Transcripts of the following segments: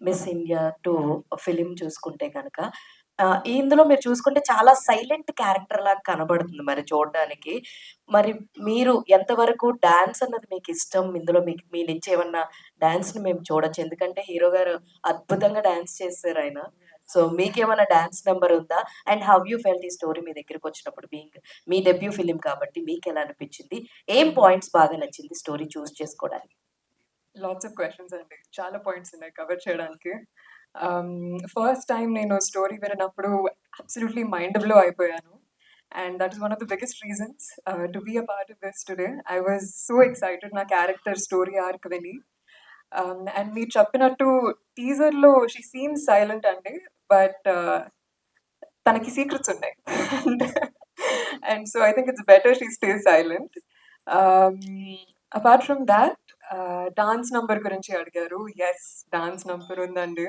Miss India two film చూసుకుంటే కనుక ఇందులో మీరు చూసుకుంటే చాలా సైలెంట్ క్యారెక్టర్ లాగా కనబడుతుంది మరి చూడడానికి. మరి మీరు ఎంతవరకు డాన్స్ అన్నది మీకు ఇష్టం ఇందులో మీకు మీ నుంచి ఏమన్నా డాన్స్‌ని మేము చూడొచ్చు. ఎందుకంటే హీరో గారు అద్భుతంగా డాన్స్ చేసారాయన. సో, మీకేమైనా డాన్స్ నెంబర్ ఉందా? అండ్ హౌ యూ ఫెల్ట్ ఈ స్టోరీ మీ దగ్గరికొచ్చినప్పుడు బీయింగ్ మీ డెబ్యూ ఫిలిం కాబట్టి మీకు ఎలా అనిపించింది? ఏం పాయింట్స్ బాగా నచ్చింది స్టోరీ చూస్ చేసుకోవడానికి? లాట్స్ ఆఫ్ క్వశ్చన్స్ అండి. చాలా పాయింట్స్ ఉన్నాయి కవర్ చేయడానికి. ఫస్ట్ టైం నేను స్టోరీ వినప్పుడు అబ్సల్యూట్లీ మైండ్ బ్లో అయిపోయాను. And that is one of the biggest reasons to be a part of this today. I was so excited నా character story arc విని. And మీరు చెప్పినట్టు టీజర్‌లో షీ సీమ్ సైలెంట్ అండి. But తనకి secrets ఉన్నాయి. And and so I think it's better she stay silent. Apart from that dance number గురించి అడిగారు. ఎస్ డాన్స్ నంబర్ ఉందండి.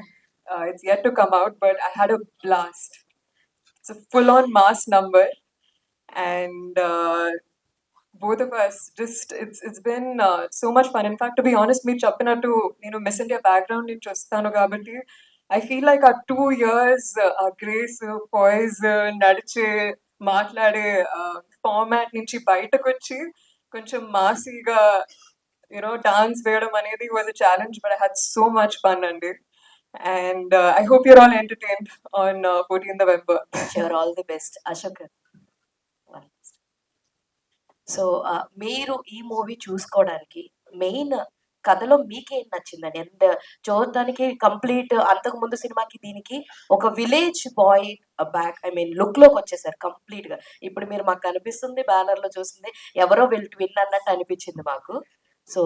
It's yet to come out but I had a blast. It's full on mass number. And both of us just it's it's been so much fun. In fact to be honest మీరు చెప్పినట్టు నేను miss India background నుంచి వస్తాను కాబట్టి I feel like ఆ two years ఆ grace, poise నడిచే, మాట్లాడే ఫార్మాట్ నుంచి బయటకొచ్చి కొంచెం మాసీగా యూ నో డాన్స్ వేయడం అనేది was a challenge. But I had so much fun అండి. And I hope you're all entertain on 14 November. You're all the best. Ashok so, మీరు ఈ మూవీ చూసుకోవడానికి మెయిన్ కథలో మీకేం నచ్చిందండి? అండ్ చూడడానికి కంప్లీట్ అంతకు ముందు సినిమాకి దీనికి ఒక village boy back I mean లుక్లోకి వచ్చేసారు కంప్లీట్గా ఇప్పుడు మీరు మాకు కనిపిస్తుంది బ్యానర్‌లో చూసింది ఎవరో విల్ విన్ అన్నట్టు అనిపించింది మాకు. సో,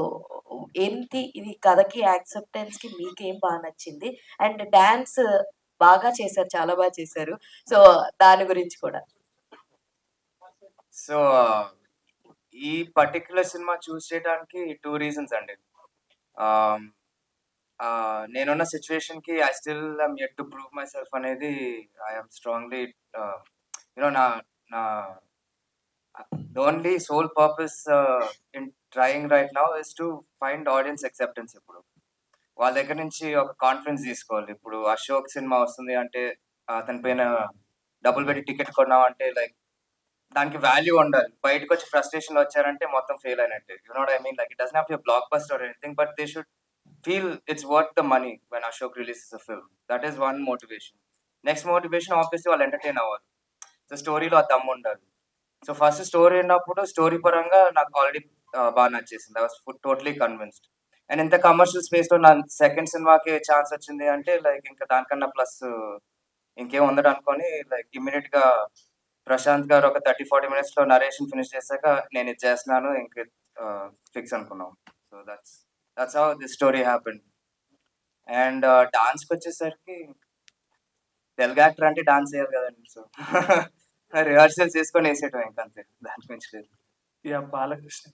ఏంటి ఇది కథకి యాక్సెప్టెన్స్‌కి మీకేం బాగా నచ్చింది? అండ్ డాన్స్ బాగా చేశారు. చాలా బాగా చేశారు. సో, దాని గురించి కూడా. సో, ఈ పర్టిక్యులర్ సినిమా చూస్ చేయడానికి టూ రీజన్స్ అండి. నేనున్న సిచ్యువేషన్ నేనున్న I still am yet to prove myself అనేది I strongly you know you know నా నా only sole purpose in trying right now is to find audience acceptance ఇప్పుడు. వాళ్ళ దగ్గర నుంచి ఒక కాన్ఫిడెన్స్ తీసుకోవాలి. ఇప్పుడు 'అశోక్' సినిమా వస్తుంది అంటే అతని పైన డబ్బులు పెట్టి టికెట్ కొన్నామంటే లైక్ దానికి వాల్యూ ఉండాలి. బయటకొచ్చి ఫ్రస్ట్రేషన్ వచ్చారంటే మొత్తం ఫెయిల్ అయినట్టు you know what I mean? Like it does not you block bust or anything but they should feel it's worth the money when 'Ashok' releases a film. That is one motivation. Next motivation obviously వాళ్ళు entertain అవ్వాలి. So, స్టోరీలో ఆ దమ్ ఉండాలి. So, first story ఉన్నప్పుడు story పరంగా నాకు already బాగా నచ్చేసింది. ఐ వాస్ ఫు టోటలీ కన్విన్స్డ్. అండ్ ఇంత కమర్షియల్ స్పేస్‌లో నా సెకండ్ సినిమాకి ఛాన్స్ వచ్చింది అంటే లైక్ ఇంకా దానికన్నా ప్లస్ ఇంకేం ఉండదు అనుకొని లైక్ ఇమ్మీడియేట్‌గా ప్రశాంత్ గారు ఒక 30, 40 మినిట్స్‌లో నరేషన్ ఫినిష్ చేశాక నేను ఇది చేస్తున్నాను ఇంక ఫిక్స్ అనుకున్నాం. So, that's that's how this story happened. And డాన్స్‌కొచ్చేసరికి Telugu actor అంటే డాన్స్ చేయాలి కదండీ! సో, రిహార్సల్ చేసుకొని వేసేయటం ఇంకంతే దానికి మించి లేదు. యా బాలకృష్ణ.